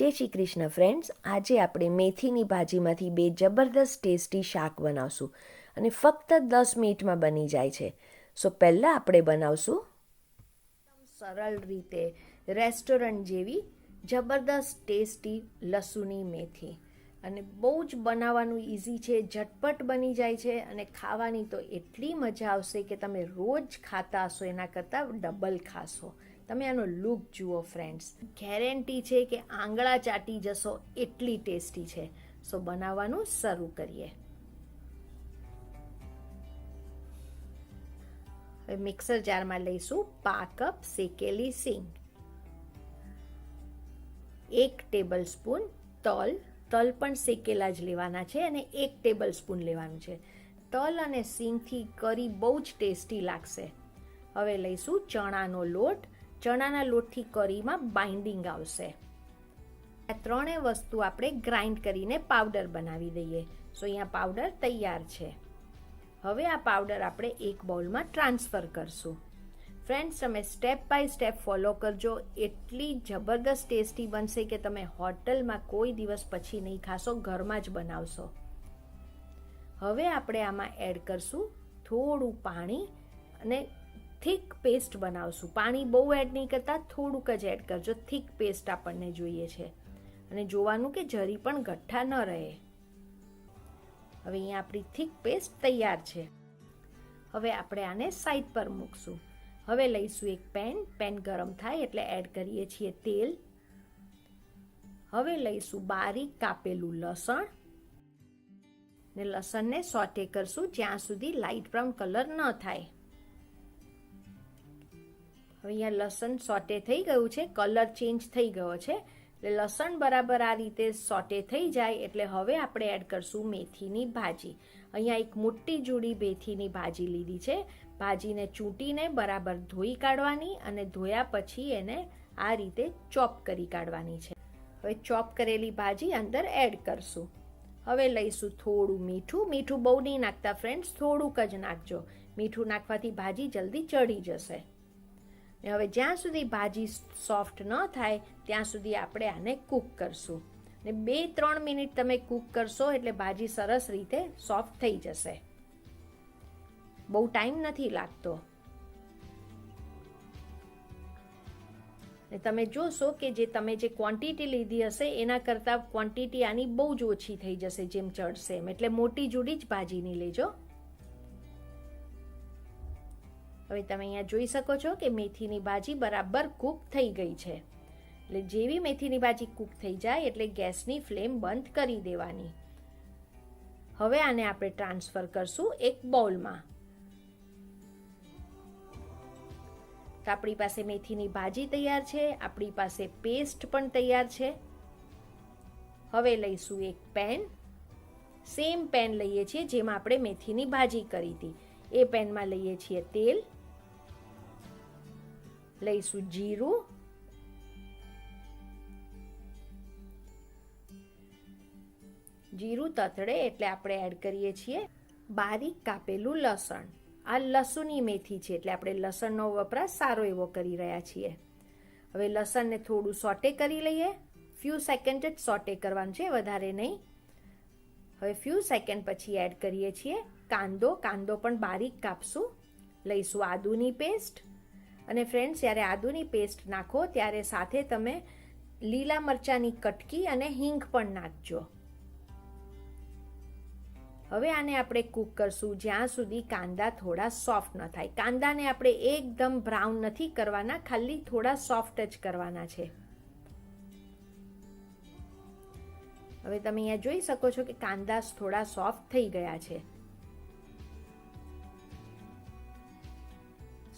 જય શ્રી કૃષ્ણ ફ્રેન્ડ્સ આજે આપણે મેથીની ભાજીમાંથી બે જબરદસ્ત ટેસ્ટી શાક બનાવશું અને ફક્ત દસ મિનિટમાં બની જાય છે. સો પહેલાં આપણે બનાવશું સરળ રીતે રેસ્ટોરન્ટ જેવી જબરદસ્ત ટેસ્ટી લસુની મેથી. અને બહુ જ બનાવવાનું ઇઝી છે, ઝટપટ બની જાય છે અને ખાવાની તો એટલી મજા આવશે કે તમે રોજ ખાતા હશો, એના કરતાં ડબલ ખાશો. તમે આનો લુક જુઓ ફ્રેન્ડ્સ ગેરંટી છે કે આંગળા ચાટી જશો, એટલી ટેસ્ટી છે. સો બનાવવાનું શરૂ કરીએ. હવે મિક્સર જારમાં લઈશું પા કપ શેકેલી સિંગ. એક ટેબલ સ્પૂન તલ. તલ પણ શેકેલા જ લેવાના છે અને એક ટેબલ સ્પૂન લેવાનું છે. તલ અને સિંગથી કરી બહુ જ ટેસ્ટી લાગશે. હવે લઈશું ચણાનો લોટ. ચણાના લોટથી કરીમાં બાઇન્ડિંગ આવશે. આ ત્રણેય વસ્તુ આપણે ગ્રાઇન્ડ કરીને પાવડર બનાવી દઈએ. સો, અહીંયા પાવડર તૈયાર છે. હવે આ પાવડર આપણે એક બાઉલમાં ટ્રાન્સફર કરશું. ફ્રેન્ડ્સ તમે સ્ટેપ બાય સ્ટેપ ફોલો કરજો. એટલી જબરદસ્ત ટેસ્ટી બનશે કે તમે હોટલમાં કોઈ દિવસ પછી નહીં ખાશો, ઘરમાં જ બનાવશો. હવે આપણે આમાં એડ કરશું થોડું પાણી અને થીક પેસ્ટ બનાવશું. પાણી બહુ એડ નહીં કરતા, થોડુંક જ એડ કરજો. થીક પેસ્ટ આપણને જોઈએ છે. અને જોવાનું કે જરી પણ ગઠ્ઠા ન રહે. હવે અહીંયા આપણી થીક પેસ્ટ તૈયાર છે. હવે આપણે આને સાઈડ પર મૂકશું. હવે લઈશું એક પેન પેન ગરમ થાય એટલે એડ કરીએ છીએ તેલ. હવે લઈશું બારીક કાપેલું લસણ. ને લસણને સોટે કરશું જ્યાં સુધી લાઇટ બ્રાઉન કલર ન થાય. હવે અહીંયા લસણ સોટે થઈ ગયું છે, કલર ચેન્જ થઈ ગયો છે. એટલે લસણ બરાબર આ રીતે સોટે થઈ જાય, એટલે હવે આપણે એડ કરશું મેથીની ભાજી. અહીંયા એક મોટી જોડી મેથીની ભાજી લીધી છે. ભાજીને ચૂંટીને બરાબર ધોઈ કાઢવાની અને ધોયા પછી એને આ રીતે ચોપ કરી કાઢવાની છે. હવે ચોપ કરેલી ભાજી અંદર એડ કરશું. હવે લઈશું થોડું મીઠું. મીઠું બહુ નહીં નાખતા ફ્રેન્ડ્સ થોડુંક જ નાખજો. મીઠું નાખવાથી ભાજી જલ્દી ચડી જશે. ને હવે જ્યાં સુધી ભાજી સોફ્ટ ન થાય, ત્યાં સુધી આપણે આને કૂક કરશું. ને બે, ત્રણ મિનિટ તમે કૂક કરશો એટલે ભાજી સરસ રીતે સોફ્ટ થઈ જશે. બહુ ટાઈમ નથી લાગતો. ને તમે જોશો કે જે તમે જે ક્વોન્ટિટી લીધી હશે, એના કરતાં ક્વોન્ટિટી આની બહુ જ ઓછી થઈ જશે, જેમ ચડશે એમ. એટલે મોટી જોડી જ ભાજીની લેજો. હવે તમે અહીંયા જોઈ શકો છો કે મેથીની ભાજી બરાબર કૂક થઈ ગઈ છે. એટલે જેવી મેથીની ભાજી કૂક થઈ જાય એટલે ગેસની ફ્લેમ બંધ કરી દેવાની. હવે આને આપણે ટ્રાન્સફર કરશું એક બાઉલમાં તો આપણી પાસે મેથીની ભાજી તૈયાર છે, આપણી પાસે પેસ્ટ પણ તૈયાર છે. હવે લઈશું એક પેન. સેમ પેન લઈએ છીએ જેમાં આપણે મેથીની ભાજી કરી હતી. એ પેનમાં લઈએ છીએ તેલ. લઈશું જીરું જીરું તતડે એટલે આપણે એડ કરીએ છીએ બારીક કાપેલું લસણ. આ લસુની મેથી છે એટલે આપણે લસણનો વપરાશ સારો એવો કરી રહ્યા છીએ. હવે લસણને થોડું સોટે કરી લઈએ. ફ્યુ સેકન્ડ જ સોટે કરવાનું છે, વધારે નહીં. હવે ફ્યુ સેકન્ડ પછી એડ કરીએ છીએ. કાંદો કાંદો પણ બારીક કાપશું. લઈશું આદુની પેસ્ટ અને ફ્રેન્ડ્સ જ્યારે આદુની પેસ્ટ નાખો, ત્યારે સાથે તમે લીલા મરચાંની કટકી અને હિંગ પણ નાખજો. હવે આને આપણે કૂક કરશું. જ્યાં સુધી કાંદા થોડા સોફ્ટ ન થાય. કાંદાને આપણે એકદમ બ્રાઉન નથી કરવાના, ખાલી થોડા સોફ્ટ જ કરવાના છે. હવે તમે અહીંયા જોઈ શકો છો કે કાંદા થોડા સોફ્ટ થઈ ગયા છે.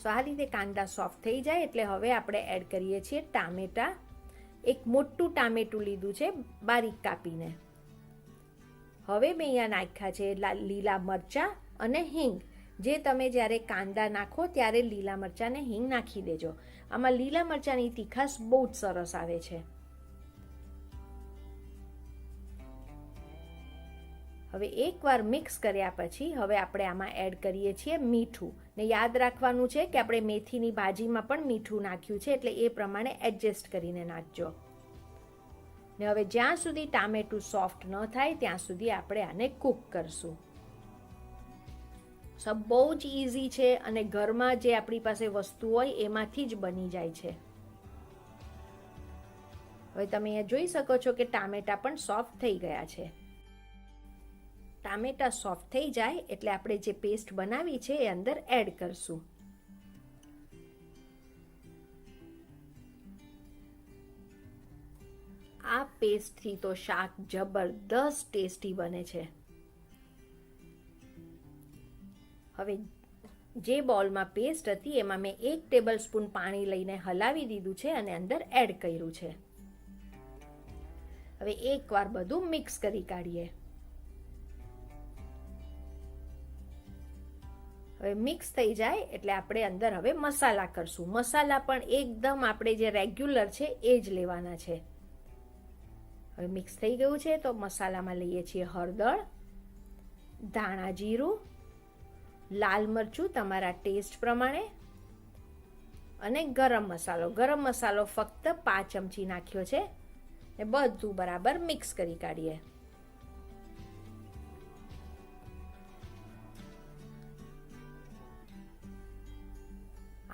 સો આ રીતે કાંદા સોફ્ટ થઈ જાય એટલે હવે આપણે એડ કરીએ છીએ ટામેટાં. એક મોટું ટામેટું લીધું છે બારીક કાપીને. હવે મેં અહીંયા નાખ્યા છે લીલા મરચાં અને હિંગ. જે તમે જ્યારે કાંદા નાખો ત્યારે લીલા મરચાંને હિંગ નાખી દેજો. આમાં લીલા મરચાંની તીખાશ બહુ જ સરસ આવે છે. હવે એકવાર મિક્સ કર્યા પછી હવે આપણે આમાં એડ કરીએ છીએ મીઠું. ને યાદ રાખવાનું છે કે આપણે મેથીની ભાજીમાં પણ મીઠું નાખ્યું છે, એટલે એ પ્રમાણે એડજસ્ટ કરીને નાખજો. ને હવે જ્યાં સુધી ટામેટું સોફ્ટ ન થાય, ત્યાં સુધી આપણે આને કૂક કરશું. સબ બહુ જ ઇઝી છે અને ઘરમાં જે આપણી પાસે વસ્તુ હોય, એમાંથી જ બની જાય છે. હવે તમે અહીંયા જોઈ શકો છો કે ટામેટા પણ સોફ્ટ થઈ ગયા છે. ટામેટા સોફ્ટ થઈ જાય એટલે આપણે જે પેસ્ટ બનાવી છે એ અંદર એડ કરશું. આ પેસ્ટથી તો શાક જબરદસ્ત ટેસ્ટી બને છે. હવે જે બોલમાં પેસ્ટ હતી એમાં મેં એક ટેબલ સ્પૂન પાણી લઈને હલાવી દીધું છે અને અંદર એડ કર્યું છે. હવે એકવાર બધું મિક્સ કરી કાઢીએ. હવે મિક્સ થઈ જાય એટલે આપણે અંદર હવે મસાલા કરશું. મસાલા પણ એકદમ આપણે જે રેગ્યુલર છે એ જ લેવાના છે. હવે મિક્સ થઈ ગયું છે તો મસાલામાં લઈએ છીએ હળદર, ધાણા જીરું, લાલ મરચું તમારા ટેસ્ટ પ્રમાણે અને ગરમ મસાલો. ગરમ મસાલો ફક્ત પાંચ ચમચી નાખ્યો છે ને બધું બરાબર મિક્સ કરી કાઢીએ.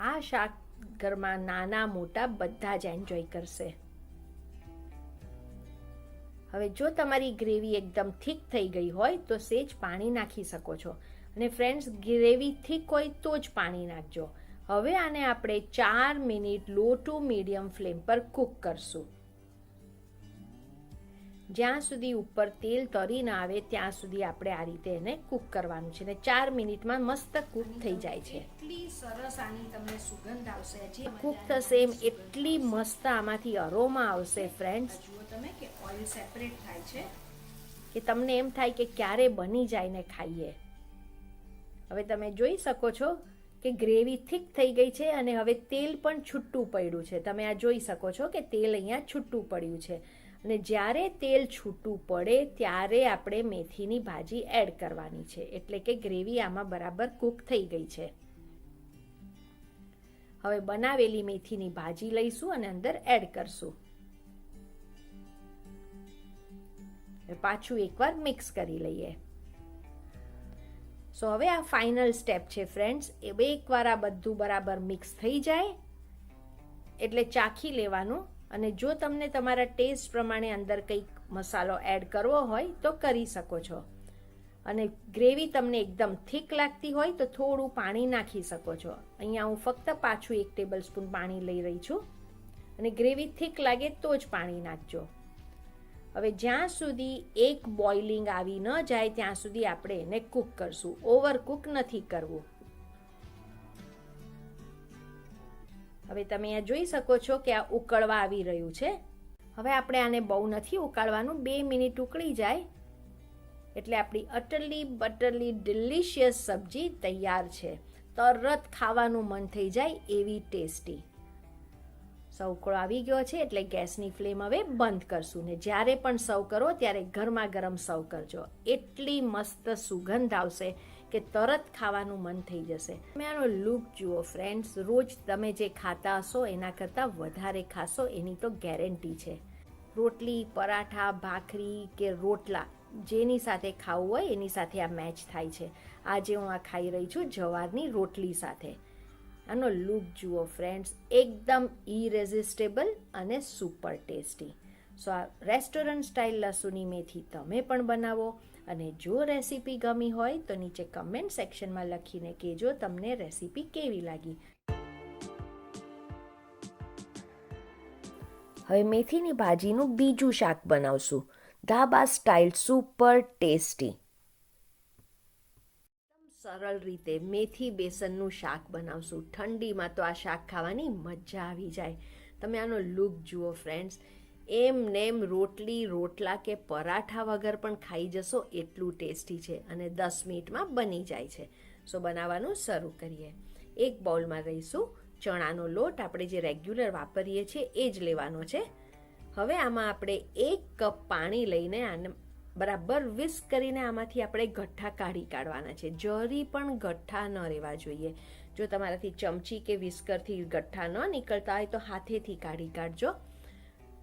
આ શાક ઘરમાં નાના, મોટા બધા જ એન્જોય કરશે. હવે જો તમારી ગ્રેવી એકદમ થીક થઈ ગઈ હોય, તો સેજ પાણી નાખી શકો છો. અને ફ્રેન્ડ્સ ગ્રેવી થીક હોય તો જ પાણી નાખજો. હવે આને આપણે ચાર minute low to medium flame પર કૂક કરશું. જ્યાં સુધી ઉપર તેલ તરી ના આવે ત્યાં સુધી આપણે આ રીતે એને કૂક કરવાનું છે ને ચાર મિનિટમાં મસ્ત કૂક થઈ જાય છે. એટલી સરસ આની તમને સુગંધ આવશે જે કૂક થશે એમ એટલી મસ્ત આમાંથી અરોમા આવશે ફ્રેન્ડ્સ જુઓ તમે કે ઓઇલ સેપરેટ થાય છે. કે તમને એમ થાય કે ક્યારે બની જાય ને ખાઈએ. હવે તમે જોઈ શકો છો કે ગ્રેવી થીક થઈ ગઈ છે અને હવે તેલ પણ છૂટું પડ્યું છે. તમે આ જોઈ શકો છો કે તેલ અહીંયા છૂટું પડ્યું છે. અને જ્યારે તેલ છૂટું પડે, ત્યારે આપણે મેથીની ભાજી એડ કરવાની છે. એટલે કે ગ્રેવી આમાં બરાબર કૂક થઈ ગઈ છે. હવે બનાવેલી મેથીની ભાજી લઈશું અને અંદર એડ કરશું. પાછું એકવાર મિક્સ કરી લઈએ. સો હવે આ ફાઇનલ સ્ટેપ છે ફ્રેન્ડ્સ એ બે એકવાર આ બધું બરાબર મિક્સ થઈ જાય. એટલે ચાખી લેવાનું. અને જો તમને તમારા ટેસ્ટ પ્રમાણે અંદર કંઈક મસાલો એડ કરવો હોય તો કરી શકો છો. અને ગ્રેવી તમને એકદમ થીક લાગતી હોય તો થોડું પાણી નાખી શકો છો. અહીંયા હું ફક્ત પાછું એક ટેબલ સ્પૂન પાણી લઈ રહી છું. અને ગ્રેવી થીક લાગે તો જ પાણી નાખજો. હવે જ્યાં સુધી એક બોઇલિંગ આવી ન જાય ત્યાં સુધી આપણે એને કૂક કરશું. ઓવર કૂક નથી કરવું. હવે તમે અહીંયા જોઈ શકો છો કે આ ઉકળવા આવી રહ્યું છે. હવે આપણે આને બહુ નથી ઉકાળવાનું, બે મિનિટ ઉકળી જાય. એટલે આપણી અટલી બટરલી ડિલિશિયસ સબ્જી તૈયાર છે. તરત ખાવાનું મન થઈ જાય એવી ટેસ્ટી. સૌ ઉકળો આવી ગયો છે એટલે ગેસની ફ્લેમ હવે બંધ કરશું ને જ્યારે પણ સર્વ કરો ત્યારે ગરમા ગરમ સર્વ કરજો. એટલી મસ્ત સુગંધ આવશે. કે તરત ખાવાનું મન થઈ જશે. તમે આનો લુક જુઓ ફ્રેન્ડ્સ રોજ તમે જે ખાતા હશો એના કરતાં વધારે ખાશો એની તો ગેરંટી છે. રોટલી, પરાઠા, ભાખરી કે રોટલા જેની સાથે ખાવું હોય એની સાથે આ મેચ થાય છે. આજે હું આ ખાઈ રહી છું જવારની રોટલી સાથે. આનો લુક જુઓ ફ્રેન્ડ્સ એકદમ ઇરેઝિસ્ટેબલ અને સુપર ટેસ્ટી સો આ રેસ્ટોરન્ટ સ્ટાઇલ લસુની મેથી તમે પણ બનાવો. અને જો રેસીપી ગમી હોય તો નીચે કમેન્ટ સેક્શનમાં લખીને કહેજો તમને રેસીપી કેવી લાગી. હવે મેથીની ભાજીનું બીજું શાક બનાવશું. ધાબા સ્ટાઇલ સુપર ટેસ્ટી સરળ રીતે મેથી બેસનનું શાક બનાવશું. ઠંડીમાં તો આ શાક ખાવાની મજા આવી જાય. તમે આનો લુક જુઓ ફ્રેન્ડ્સ એમ નેમ રોટલી, રોટલા કે પરાઠા વગર પણ ખાઈ જશો એટલું ટેસ્ટી છે અને દસ મિનિટમાં બની જાય છે. સો બનાવવાનું શરૂ કરીએ. એક બાઉલમાં રહીશું. ચણાનો લોટ આપણે જે રેગ્યુલર વાપરીએ છીએ એ જ લેવાનો છે. હવે આમાં આપણે એક કપ પાણી લઈને આને બરાબર વિસ્ક કરીને આમાંથી આપણે ગઠ્ઠા કાઢી કાઢવાના છે. જરી પણ ગઠ્ઠા ન રહેવા જોઈએ. જો તમારાથી ચમચી કે વિસ્કરથી ગઠ્ઠા ન નીકળતા હોય તો હાથેથી કાઢી કાઢજો.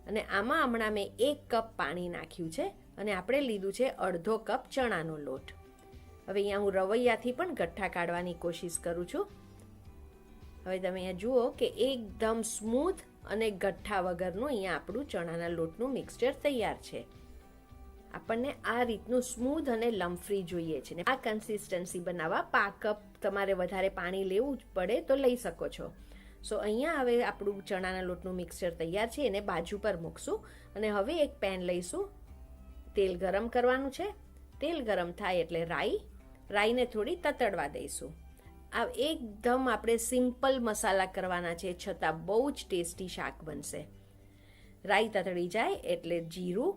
અને આમાં હમણાં મેં એક કપ પાણી નાખ્યું છે અને આપણે લીધું છે અડધો કપ ચણાનો લોટ. હવે અહીંયા હું રવૈયાથી પણ ગઠ્ઠા કાઢવાની કોશિશ કરું છું. હવે તમે અહીંયા જુઓ કે એકદમ સ્મૂથ અને ગઠ્ઠા વગરનું અહીંયા આપણું ચણાના લોટનું મિક્સચર તૈયાર છે. આપણને આ રીતનું સ્મૂથ અને લમ્ફ્રી જોઈએ છે. ને આ કન્સિસ્ટન્સી બનાવવા પા કપ તમારે વધારે પાણી લેવું જ પડે તો લઈ શકો છો. સો અહીંયા હવે આપણું ચણાના લોટનું મિક્સચર તૈયાર છે, એને બાજુ પર મૂકશું અને હવે એક પેન લઈશું. તેલ ગરમ કરવાનું છે. તેલ ગરમ થાય એટલે રાઈ, રાઈને થોડી તતડવા દઈશું. આ એકદમ આપણે સિમ્પલ મસાલા કરવાના છે, છતાં બહુ જ ટેસ્ટી શાક બનશે. રાઈ તતડી જાય એટલે જીરું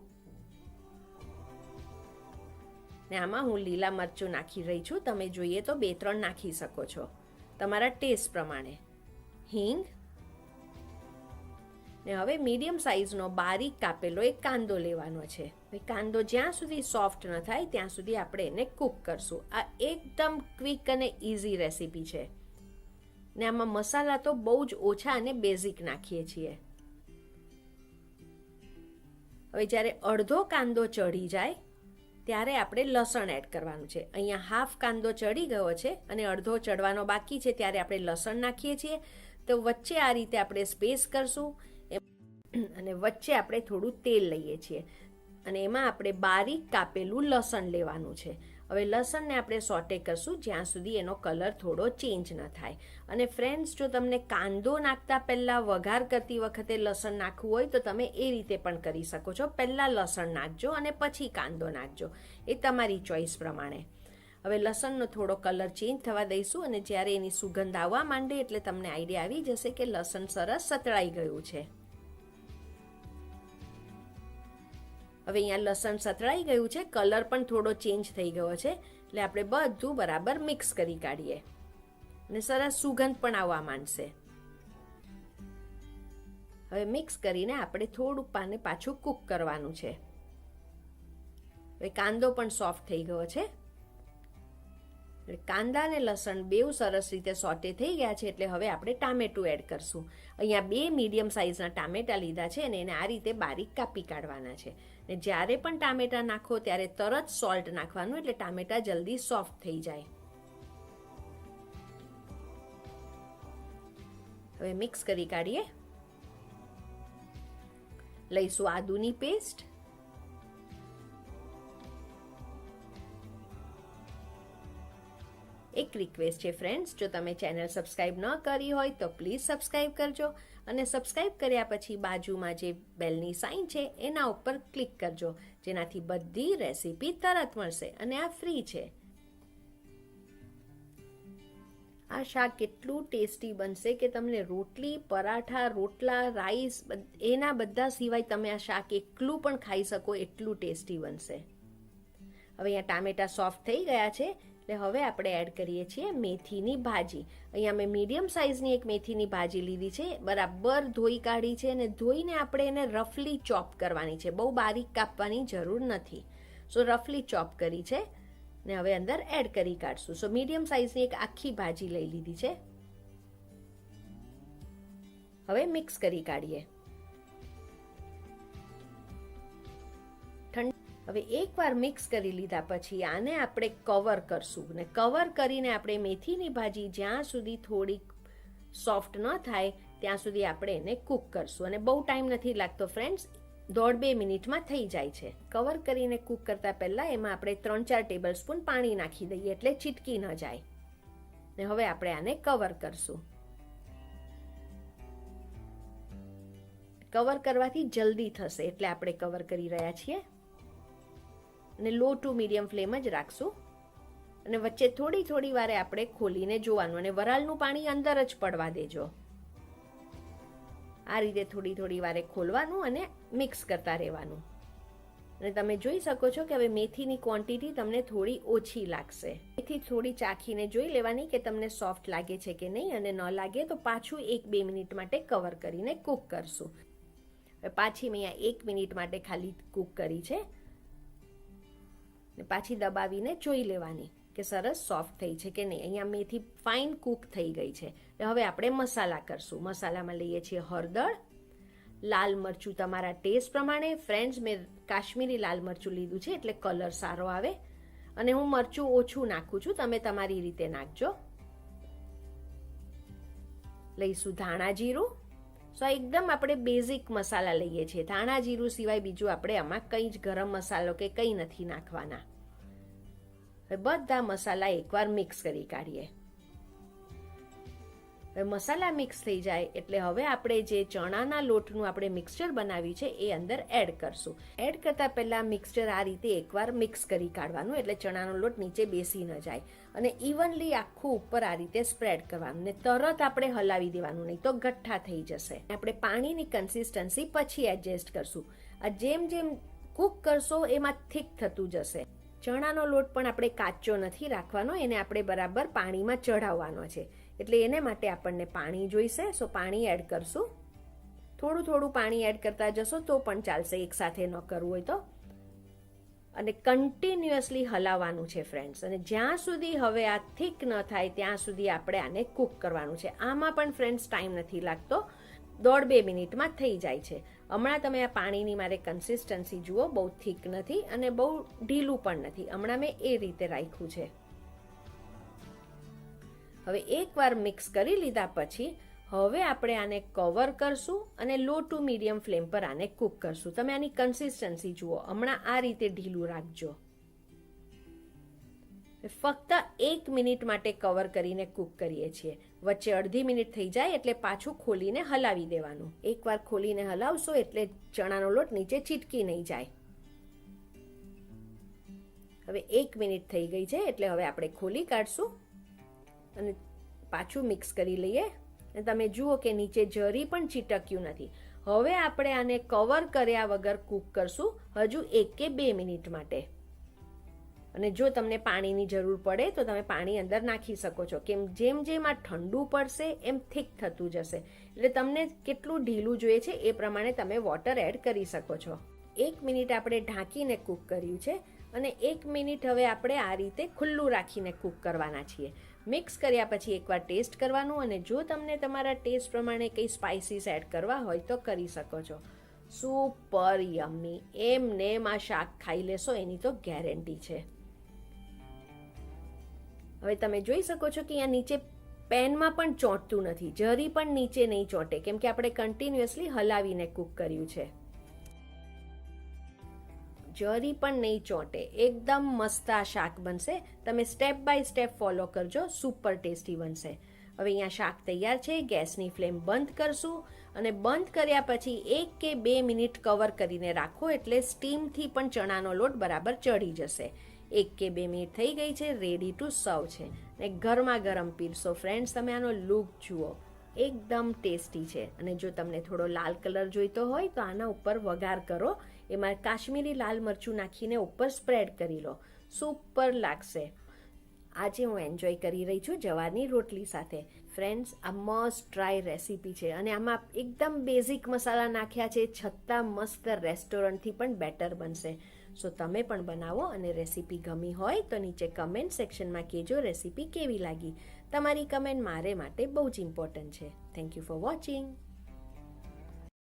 ને આમાં હું લીલા મરચું નાખી રહી છું. તમે જોઈએ તો બે ત્રણ નાખી શકો છો. તમારા ટેસ્ટ પ્રમાણે. હિંગ. ને હવે મીડિયમ સાઇઝનો બારીક કાપેલો એક કાંદો લેવાનો છે. કાંદો જ્યાં સુધી સોફ્ટ ન થાય, ત્યાં સુધી આપણે એને કૂક કરશું. આ એકદમ ક્વિક અને ઇઝી રેસીપી છે. ને આમાં મસાલા તો બહુ જ ઓછા અને બેઝિક નાખીએ છીએ. હવે જ્યારે અડધો કાંદો ચડી જાય, ત્યારે આપણે લસણ એડ કરવાનું છે. અહીંયા હાફ કાંદો ચડી ગયો છે અને અડધો ચડવાનો બાકી છે, ત્યારે આપણે લસણ નાખીએ છીએ. તો વચ્ચે આ રીતે આપણે સ્પેસ કરશું. અને વચ્ચે આપણે થોડું તેલ લઈએ છીએ. અને એમાં આપણે બારીક કાપેલું લસણ લેવાનું છે. હવે લસણને આપણે સોટે કરશું જ્યાં સુધી એનો કલર થોડો ચેન્જ ન થાય. અને ફ્રેન્ડ્સ જો તમને કાંદો નાખતા પહેલાં વઘાર કરતી વખતે લસણ નાખવું હોય તો તમે એ રીતે પણ કરી શકો છો. પહેલાં લસણ નાખજો અને પછી કાંદો નાખજો. એ તમારી ચોઈસ પ્રમાણે. હવે લસણનો થોડો કલર ચેન્જ થવા દઈશું અને જ્યારે એની સુગંધ આવવા માંડે એટલે તમને આઈડિયા આવી જશે કે લસણ સરસ સતળાઈ ગયું છે. હવે અહીંયા લસણ સતળાઈ ગયું છે, કલર પણ થોડો ચેન્જ થઈ ગયો છે, એટલે આપણે બધું બરાબર મિક્સ કરી કાઢીએ. અને સરસ સુગંધ પણ આવવા માંડશે. હવે મિક્સ કરીને આપણે થોડુંક પાને પાછું કૂક કરવાનું છે. હવે કાંદો પણ સોફ્ટ થઈ ગયો છે. કાંદા અને લસણ બેઉ સરસ રીતે સોટે થઈ ગયા છે એટલે હવે આપણે ટામેટું એડ કરશું. અહીંયા બે મીડિયમ સાઇઝના ટામેટા લીધા છે અને એને આ રીતે બારીક કાપી કાઢવાના છે. ને જ્યારે પણ ટામેટા નાખો ત્યારે તરત સોલ્ટ નાખવાનું એટલે ટામેટા જલ્દી સોફ્ટ થઈ જાય. હવે મિક્સ કરી કાઢીએ. લઈશું આદુની પેસ્ટ. એક રિક્વેસ્ટ છે ફ્રેન્ડ્સ જો તમે ચેનલ સબસ્ક્રાઈબ ન કરી હોય તો પ્લીઝ સબસ્ક્રાઈબ કરજો અને સબસ્ક્રાઈબ કર્યા પછી બાજુમાં જે બેલની સાઇન છે એના ઉપર ક્લિક કરજો. જેનાથી બધી રેસીપી તરત મળશે અને આ ફ્રી છે. આ શાક કેટલું ટેસ્ટી બનશે કે તમને રોટલી, પરાઠા, રોટલા રાઈસ એના બધા સિવાય તમે આ શાક એકલું પણ ખાઈ શકો, એટલું ટેસ્ટી બનશે. હવે અહીંયા ટામેટા સોફ્ટ થઈ ગયા છે. એટલે હવે આપણે એડ કરીએ છીએ મેથીની ભાજી. અહીંયા મેં મીડિયમ સાઇઝની એક મેથીની ભાજી લીધી છે, બરાબર ધોઈ કાઢી છે અને ધોઈને આપણે એને રફલી ચોપ કરવાની છે. બહુ બારીક કાપવાની જરૂર નથી. સો રફલી ચોપ કરી છે ને હવે અંદર એડ કરી કાઢશું. સો મીડિયમ સાઇઝની એક આખી ભાજી લઈ લીધી છે. હવે મિક્સ કરી કાઢીએ. હવે એકવાર મિક્સ કરી લીધા પછી આને આપણે કવર કરશું ને કવર કરીને આપણે મેથીની ભાજી જ્યાં સુધી થોડીક સોફ્ટ ન થાય, ત્યાં સુધી આપણે એને કૂક કરશું. અને બહુ ટાઈમ નથી લાગતો ફ્રેન્ડ્સ દોઢ બે મિનિટમાં થઈ જાય છે. કવર કરીને કૂક કરતા પહેલાં એમાં આપણે ત્રણ ચાર ટેબલ સ્પૂન પાણી નાખી દઈએ એટલે ચીટકી ન જાય. ને હવે આપણે આને કવર કરશું. કવર કરવાથી જલ્દી થશે, એટલે આપણે કવર કરી રહ્યા છીએ. અને લો ટુ મીડિયમ ફ્લેમ જ રાખશું. અને વચ્ચે થોડી થોડી વારે આપણે ખોલીને જોવાનું અને વરાળનું પાણી અંદર જ પડવા દેજો. આ રીતે થોડી થોડી વારે ખોલવાનું અને મિક્સ કરતા રહેવાનું. અને તમે જોઈ શકો છો કે હવે મેથીની ક્વોન્ટિટી તમને થોડી ઓછી લાગશે. મેથી થોડી ચાખીને જોઈ લેવાની કે તમને સોફ્ટ લાગે છે કે નહીં અને ન લાગે તો પાછું એક બે મિનિટ માટે કવર કરીને કૂક કરશું. પાછી મેં એક મિનિટ માટે ખાલી કૂક કરી છે. પાછી દબાવીને જોઈ લેવાની કે સરસ સોફ્ટ થઈ છે કે નહીં. અહીંયા મેથી ફાઇન કૂક થઈ ગઈ છે. હવે આપણે મસાલા કરશું. મસાલામાં લઈએ છીએ હળદર, લાલ મરચું તમારા ટેસ્ટ પ્રમાણે. ફ્રેન્ડ્સ મેં કાશ્મીરી લાલ મરચું લીધું છે એટલે કલર સારો આવે. અને હું મરચું ઓછું નાખું છું. તમે તમારી રીતે નાખજો. લઈશું ધાણા જીરું. સો એકદમ આપણે બેઝિક મસાલા લઈએ છીએ. ધાણા, જીરું સિવાય બીજું આપણે આમાં કંઈ જ ગરમ મસાલો કે કંઈ નથી નાખવાના. હવે બધા મસાલા એકવાર મિક્સ કરી કાઢીએ. હવે મસાલા મિક્સ થઈ જાય એટલે હવે આપણે જે ચણાના લોટનું આપણે મિક્સચર બનાવ્યું છે એ અંદર એડ કરશું. એડ કરતાં પહેલાં મિક્સચર આ રીતે એકવાર મિક્સ કરી કાઢવાનું એટલે ચણાનો લોટ નીચે બેસી ન જાય. અને ઇવનલી આખું ઉપર આ રીતે સ્પ્રેડ કરવાનું. ને તરત આપણે હલાવી દેવાનું, નહીં તો ગઠ્ઠા થઈ જશે. આપણે પાણીની કન્સિસ્ટન્સી પછી એડજસ્ટ કરશું. આ જેમ જેમ કૂક કરશો, એમાં થીક થતું જશે. ચણાનો લોટ પણ આપણે કાચો નથી રાખવાનો, એને આપણે બરાબર પાણીમાં ચઢાવવાનો છે. એટલે એને માટે આપણને પાણી જોઈશે, સો પાણી એડ કરશું. થોડું થોડું પાણી એડ કરતા જશો તો પણ ચાલશે. એકસાથે ન કરવું હોય તો. અને કન્ટિન્યુઅસલી હલાવવાનું છે ફ્રેન્ડ્સ અને જ્યાં સુધી હવે આ થીક ન થાય, ત્યાં સુધી આપણે આને કૂક કરવાનું છે. આમાં પણ ફ્રેન્ડ્સ ટાઈમ નથી લાગતો. દોઢ બે મિનિટમાં થઈ જાય છે. હમણાં તમે આ પાણીની મારે કન્સિસ્ટન્સી જુઓ, બહુ થીક નથી અને બહુ ઢીલું પણ નથી. હમણાં મેં એ રીતે રાખ્યું છે. હવે એકવાર મિક્સ કરી લીધા પછી હવે આપણે આને કવર કરશું અને લો ટુ મીડિયમ ફ્લેમ પર આને કૂક કરશું. તમે આની કન્સિસ્ટન્સી જુઓ. હમણાં આ રીતે ઢીલું રાખજો. ફક્ત એક મિનિટ માટે કવર કરીને કૂક કરીએ છીએ. વચ્ચે અડધી મિનિટ થઈ જાય એટલે પાછું ખોલીને હલાવી દેવાનું. એકવાર ખોલીને હલાવશો એટલે ચણાનો લોટ નીચે ચીટકી નહીં જાય. હવે એક મિનિટ થઈ ગઈ છે એટલે હવે આપણે ખોલી કાઢશું અને પાછું મિક્સ કરી લઈએ. અને તમે જુઓ કે નીચે જરી પણ ચીટક્યું નથી. હવે આપણે આને કવર કર્યા વગર કૂક કરશું હજુ એક કે બે મિનિટ માટે. અને જો તમને પાણીની જરૂર પડે તો તમે પાણી અંદર નાખી શકો છો. કેમ જેમ જેમ આ ઠંડુ પડશે, એમ થીક થતું જશે. એટલે તમને કેટલું ઢીલું જોઈએ છે એ પ્રમાણે તમે વોટર એડ કરી શકો છો. એક મિનિટ આપણે ઢાંકીને કૂક કર્યું છે અને એક મિનિટ હવે આપણે આ રીતે ખુલ્લું રાખીને કૂક કરવાના છીએ. મિક્સ કર્યા પછી એકવાર ટેસ્ટ કરવાનું અને જો તમને તમારા ટેસ્ટ પ્રમાણે કંઈ સ્પાઇસીસ એડ કરવા હોય તો કરી શકો છો. સુપર યમ્મી એમને આ શાક ખાઈ લેશો, એની તો ગેરંટી છે. હવે તમે જોઈ શકો છો કે અહીંયા નીચે પેનમાં પણ ચોંટતું નથી, જરી પણ નીચે નહીં ચોંટે, કેમ કે આપણે કન્ટિન્યુઅસલી હલાવીને કૂક કર્યું છે. જરી પણ નહીં ચોંટે. એકદમ મસ્ત આ શાક બનશે. તમે સ્ટેપ બાય સ્ટેપ ફોલો કરજો. સુપર ટેસ્ટી બનશે. હવે અહીંયા શાક તૈયાર છે. ગેસની ફ્લેમ બંધ કરશું અને બંધ કર્યા પછી એક કે બે મિનિટ કવર કરીને રાખો એટલે સ્ટીમથી પણ ચણાનો લોટ બરાબર ચડી જશે. એક કે બે મિનિટ થઈ ગઈ છે. રેડી ટુ સર્વ છે. ને ગરમા ગરમ પીરસો ફ્રેન્ડ્સ તમે આનો લુક જુઓ. એકદમ ટેસ્ટી છે. અને જો તમને થોડો લાલ કલર જોઈતો હોય તો આના ઉપર વઘાર કરો. એમાં કાશ્મીરી લાલ મરચું નાખીને ઉપર સ્પ્રેડ કરી લો. સુપર લાગશે. આજે હું એન્જોય કરી રહી છું જવારની રોટલી સાથે. ફ્રેન્ડ્સ આ મસ્ટ ટ્રાય રેસીપી છે અને આમાં એકદમ બેઝિક મસાલા નાખ્યા છે, છતાં મસ્ત રેસ્ટોરન્ટથી પણ બેટર બનશે. સો તમે પણ બનાવો અને રેસીપી ગમી હોય તો નીચે કમેન્ટ સેક્શનમાં કહેજો રેસીપી કેવી લાગી. તમારી કમેન્ટ મારે માટે બહુ જ ઇમ્પોર્ટન્ટ છે. Thank you for watching